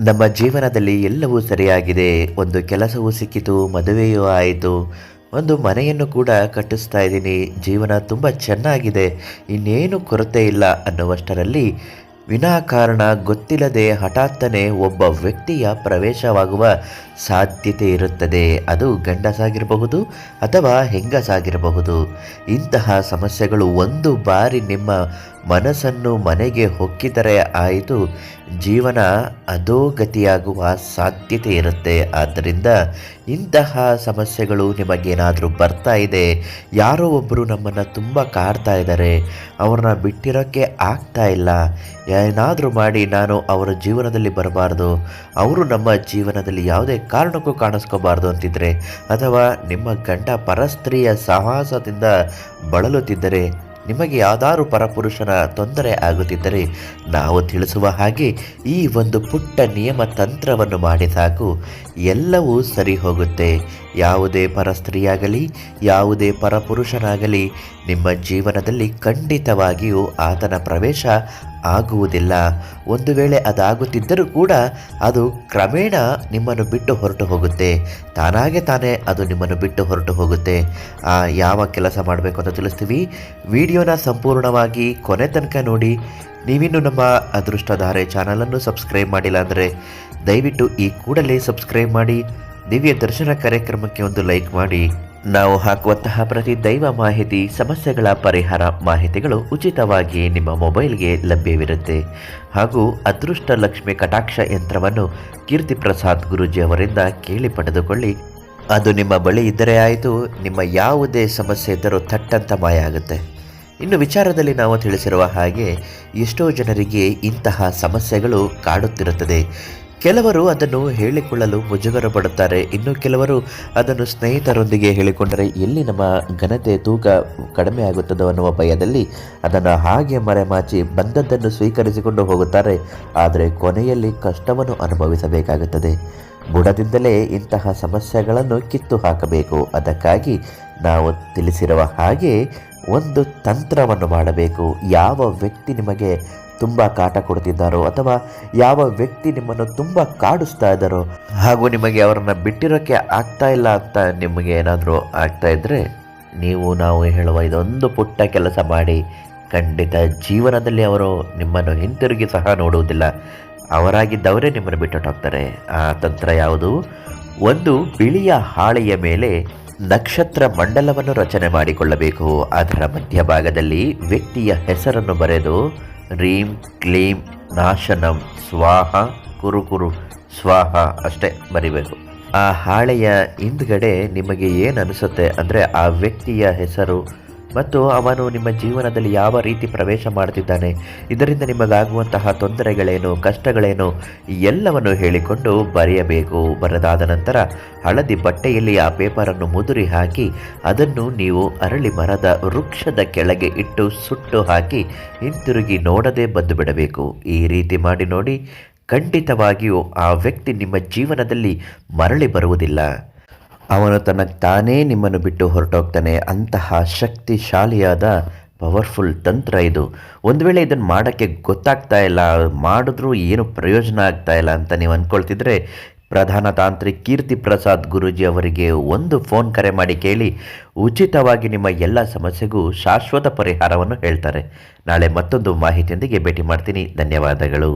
ನಮ್ಮ ಜೀವನದಲ್ಲಿ ಎಲ್ಲವೂ ಸರಿಯಾಗಿದೆ. ಒಂದು ಕೆಲಸವೂ ಸಿಕ್ಕಿತು, ಮದುವೆಯೂ ಆಯಿತು. ಒಂದು ಮನೆಯನ್ನು ಕೂಡ ಕಟ್ಟಿಸ್ತಾ ಇದ್ದೀನಿ. ಜೀವನ ತುಂಬ ಚೆನ್ನಾಗಿದೆ. ಇನ್ನೇನು ಕೊರತೆ ಇಲ್ಲ ಅನ್ನುವಷ್ಟರಲ್ಲಿ ವಿನಾಕಾರಣ ಗೊತ್ತಿಲ್ಲದೆ ಹಠಾತ್ತನೆ ಒಬ್ಬ ವ್ಯಕ್ತಿಯ ಪ್ರವೇಶವಾಗುವ ಸಾಧ್ಯತೆ ಇರುತ್ತದೆ. ಅದು ಗಂಡಸಾಗಿರಬಹುದು ಅಥವಾ ಹೆಂಗಸಾಗಿರಬಹುದು. ಇಂತಹ ಸಮಸ್ಯೆಗಳು ಒಂದು ಬಾರಿ ನಿಮ್ಮ ಮನಸ್ಸನ್ನು ಮನೆಗೆ ಹೊಕ್ಕಿದರೆ ಆಯಿತು. ಜೀವನ ಅಧೋಗತಿಯಾಗುವ ಸಾಧ್ಯತೆ ಇರುತ್ತೆ. ಆದ್ದರಿಂದ ಇಂತಹ ಸಮಸ್ಯೆಗಳು ನಿಮಗೇನಾದರೂ ಬರ್ತಾ ಇದೆ. ಯಾರೋ ಒಬ್ಬರು ನಮ್ಮನ್ನು ತುಂಬ ಕಾಡ್ತಾ ಇದ್ದಾರೆ. ಅವ್ರನ್ನ ಬಿಟ್ಟಿರೋಕ್ಕೆ ಆಗ್ತಾ ಇಲ್ಲ. ಏನಾದರೂ ಮಾಡಿ ನಾನು ಅವರ ಜೀವನದಲ್ಲಿ ಬರಬಾರ್ದು. ಅವರು ನಮ್ಮ ಜೀವನದಲ್ಲಿ ಯಾವುದೇ ಕಾರಣಕ್ಕೂ ಕಾಣಿಸ್ಕೋಬಾರ್ದು ಅಂತಿದ್ರೆ ಅಥವಾ ನಿಮ್ಮ ಗಂಡ ಪರಸ್ತ್ರೀಯ ಸಹವಾಸದಿಂದ ಬಳಲುತ್ತಿದ್ದರೆ ನಿಮಗೆ ಯಾವ್ದಾರು ಪರಪುರುಷನ ತೊಂದರೆ ಆಗುತ್ತಿದ್ದರೆ ನಾವು ತಿಳಿಸುವ ಹಾಗೆ ಈ ಒಂದು ಪುಟ್ಟ ನಿಯಮ ತಂತ್ರವನ್ನು ಮಾಡಿ ಸಾಕು. ಎಲ್ಲವೂ ಸರಿ ಹೋಗುತ್ತೆ. ಯಾವುದೇ ಪರಸ್ತ್ರೀಯಾಗಲಿ, ಯಾವುದೇ ಪರಪುರುಷನಾಗಲಿ ನಿಮ್ಮ ಜೀವನದಲ್ಲಿ ಖಂಡಿತವಾಗಿಯೂ ಆತನ ಪ್ರವೇಶ ಆಗುವುದಿಲ್ಲ. ಒಂದು ವೇಳೆ ಅದಾಗುತ್ತಿದ್ದರೂ ಕೂಡ ಅದು ಕ್ರಮೇಣ ನಿಮ್ಮನ್ನು ಬಿಟ್ಟು ಹೊರಟು ಹೋಗುತ್ತೆ. ತಾನಾಗೆ ತಾನೇ ಅದು ನಿಮ್ಮನ್ನು ಬಿಟ್ಟು ಹೊರಟು ಹೋಗುತ್ತೆ. ಆ, ಯಾವ ಕೆಲಸ ಮಾಡಬೇಕು ಅಂತ ತಿಳಿಸ್ತೀವಿ. ವಿಡಿಯೋನ ಸಂಪೂರ್ಣವಾಗಿ ಕೊನೆ ತನಕ ನೋಡಿ. ನೀವಿನ್ನು ನಮ್ಮ ಅದೃಷ್ಟಧಾರೆ ಚಾನಲನ್ನು ಸಬ್ಸ್ಕ್ರೈಬ್ ಮಾಡಿಲ್ಲ ಅಂದರೆ ದಯವಿಟ್ಟು ಈ ಕೂಡಲೇ ಸಬ್ಸ್ಕ್ರೈಬ್ ಮಾಡಿ. ದಿವ್ಯ ದರ್ಶನ ಕಾರ್ಯಕ್ರಮಕ್ಕೆ ಒಂದು ಲೈಕ್ ಮಾಡಿ. ನಾವು ಹಾಕುವಂತಹ ಪ್ರತಿ ದೈವ ಮಾಹಿತಿ, ಸಮಸ್ಯೆಗಳ ಪರಿಹಾರ ಮಾಹಿತಿಗಳು ಉಚಿತವಾಗಿ ನಿಮ್ಮ ಮೊಬೈಲ್ಗೆ ಲಭ್ಯವಿರುತ್ತೆ. ಹಾಗೂ ಅದೃಷ್ಟ ಲಕ್ಷ್ಮಿ ಕಟಾಕ್ಷ ಯಂತ್ರವನ್ನು ಕೀರ್ತಿ ಪ್ರಸಾದ್ ಗುರೂಜಿ ಅವರಿಂದ ಕೇಳಿ ಪಡೆದುಕೊಳ್ಳಿ. ಅದು ನಿಮ್ಮ ಬಳಿ ಇದ್ದರೆ ಆಯಿತು, ನಿಮ್ಮ ಯಾವುದೇ ಸಮಸ್ಯೆ ಇದ್ದರೂ ಥಟ್ಟಂತ ಮಾಯ ಆಗುತ್ತೆ ಇನ್ನು ವಿಚಾರದಲ್ಲಿ ನಾವು ತಿಳಿಸಿರುವ ಹಾಗೆ ಎಷ್ಟೋ ಜನರಿಗೆ ಇಂತಹ ಸಮಸ್ಯೆಗಳು ಕಾಡುತ್ತಿರುತ್ತದೆ. ಕೆಲವರು ಅದನ್ನು ಹೇಳಿಕೊಳ್ಳಲು ಮುಜುಗರ ಪಡುತ್ತಾರೆ ಇನ್ನು ಕೆಲವರು ಅದನ್ನು ಸ್ನೇಹಿತರೊಂದಿಗೆ ಹೇಳಿಕೊಂಡರೆ ಎಲ್ಲಿ ನಮ್ಮ ಘನತೆ ತೂಕ ಕಡಿಮೆ ಆಗುತ್ತದೋ ಅನ್ನುವ ಭಯದಲ್ಲಿ ಅದನ್ನು ಹಾಗೆ ಮರೆಮಾಚಿ ಬಂದದ್ದನ್ನು ಸ್ವೀಕರಿಸಿಕೊಂಡು ಹೋಗುತ್ತಾರೆ. ಆದರೆ ಕೊನೆಯಲ್ಲಿ ಕಷ್ಟವನ್ನು ಅನುಭವಿಸಬೇಕಾಗುತ್ತದೆ. ಬುಡದಿಂದಲೇ ಇಂತಹ ಸಮಸ್ಯೆಗಳನ್ನು ಕಿತ್ತು ಹಾಕಬೇಕು ಅದಕ್ಕಾಗಿ ನಾವು ತಿಳಿಸಿರುವ ಹಾಗೆ ಒಂದು ತಂತ್ರವನ್ನು ಮಾಡಬೇಕು. ಯಾವ ವ್ಯಕ್ತಿ ನಿಮಗೆ ತುಂಬ ಕಾಟ ಕೊಡ್ತಿದ್ದಾರೋ ಅಥವಾ ಯಾವ ವ್ಯಕ್ತಿ ನಿಮ್ಮನ್ನು ತುಂಬ ಕಾಡಿಸ್ತಾ ಇದ್ದಾರೋ ಹಾಗೂ ನಿಮಗೆ ಅವರನ್ನು ಬಿಟ್ಟಿರೋಕ್ಕೆ ಆಗ್ತಾ ಇಲ್ಲ ಅಂತ ನಿಮಗೆ ಏನಾದರೂ ಆಗ್ತಾ ಇದ್ದರೆ ನೀವು, ನಾವು ಹೇಳುವ ಇದೊಂದು ಪುಟ್ಟ ಕೆಲಸ ಮಾಡಿ ಖಂಡಿತ ಜೀವನದಲ್ಲಿ ಅವರು ನಿಮ್ಮನ್ನು ಹಿಂತಿರುಗಿ ಸಹ ನೋಡುವುದಿಲ್ಲ. ಅವರಾಗಿದ್ದವರೇ ನಿಮ್ಮನ್ನು ಬಿಟ್ಟು ಹೋಗ್ತಾರೆ ಆ ತಂತ್ರ ಯಾವುದು? ಒಂದು ಬಿಳಿಯ ಹಾಳೆಯ ಮೇಲೆ ನಕ್ಷತ್ರ ಮಂಡಲವನ್ನು ರಚನೆ ಮಾಡಿಕೊಳ್ಳಬೇಕು. ಅದರ ಮಧ್ಯಭಾಗದಲ್ಲಿ ವ್ಯಕ್ತಿಯ ಹೆಸರನ್ನು ಬರೆದು, ರೀಂ ಕ್ಲೀಂ ನಾಶನಂ ಸ್ವಾಹ ಕುರುಕುರು ಕುರು ಸ್ವಾಹ ಅಷ್ಟೇ ಬರಿಬೇಕು. ಆ ಹಾಳೆಯ ಹಿಂದ್ಗಡೆ ನಿಮಗೆ ಏನು ಅನಿಸುತ್ತೆ ಅಂದರೆ ಆ ವ್ಯಕ್ತಿಯ ಹೆಸರು ಮತ್ತು ಅವನು ನಿಮ್ಮ ಜೀವನದಲ್ಲಿ ಯಾವ ರೀತಿ ಪ್ರವೇಶ ಮಾಡುತ್ತಿದ್ದಾನೆ, ಇದರಿಂದ ನಿಮಗಾಗುವಂತಹ ತೊಂದರೆಗಳೇನು, ಕಷ್ಟಗಳೇನು, ಎಲ್ಲವನ್ನು ಹೇಳಿಕೊಂಡು ಬರೆಯಬೇಕು. ಬರೆದಾದ ನಂತರ ಹಳದಿ ಬಟ್ಟೆಯಲ್ಲಿ ಆ ಪೇಪರನ್ನು ಮುದುರಿ ಹಾಕಿ, ಅದನ್ನು ನೀವು ಅರಳಿ ಮರದ ವೃಕ್ಷದ ಕೆಳಗೆ ಇಟ್ಟು ಸುಟ್ಟು ಹಾಕಿ ಹಿಂತಿರುಗಿ ನೋಡದೆ ಬಂದು ಬಿಡಬೇಕು. ಈ ರೀತಿ ಮಾಡಿ ನೋಡಿ, ಖಂಡಿತವಾಗಿಯೂ ಆ ವ್ಯಕ್ತಿ ನಿಮ್ಮ ಜೀವನದಲ್ಲಿ ಮರಳಿ ಬರುವುದಿಲ್ಲ. ಅವನು ತನ್ನ ತಾನೇ ನಿಮ್ಮನ್ನು ಬಿಟ್ಟು ಹೊರಟೋಗ್ತಾನೆ. ಅಂತಹ ಶಕ್ತಿಶಾಲಿಯಾದ ಪವರ್ಫುಲ್ ತಂತ್ರ ಇದು. ಒಂದು ವೇಳೆ ಇದನ್ನು ಮಾಡೋಕ್ಕೆ ಗೊತ್ತಾಗ್ತಾ ಇಲ್ಲ, ಮಾಡಿದ್ರೂ ಏನು ಪ್ರಯೋಜನ ಆಗ್ತಾ ಇಲ್ಲ ಅಂತ ನೀವು ಅಂದ್ಕೊಳ್ತಿದ್ರೆ ಪ್ರಧಾನ ತಾಂತ್ರಿಕ್ ಕೀರ್ತಿ ಪ್ರಸಾದ್ ಗುರೂಜಿ ಅವರಿಗೆ ಒಂದು ಫೋನ್ ಕರೆ ಮಾಡಿ ಕೇಳಿ, ಉಚಿತವಾಗಿ ನಿಮ್ಮ ಎಲ್ಲ ಸಮಸ್ಯೆಗೂ ಶಾಶ್ವತ ಪರಿಹಾರವನ್ನು ಹೇಳ್ತಾರೆ. ನಾಳೆ ಮತ್ತೊಂದು ಮಾಹಿತಿಯೊಂದಿಗೆ ಭೇಟಿ ಮಾಡ್ತೀನಿ. ಧನ್ಯವಾದಗಳು.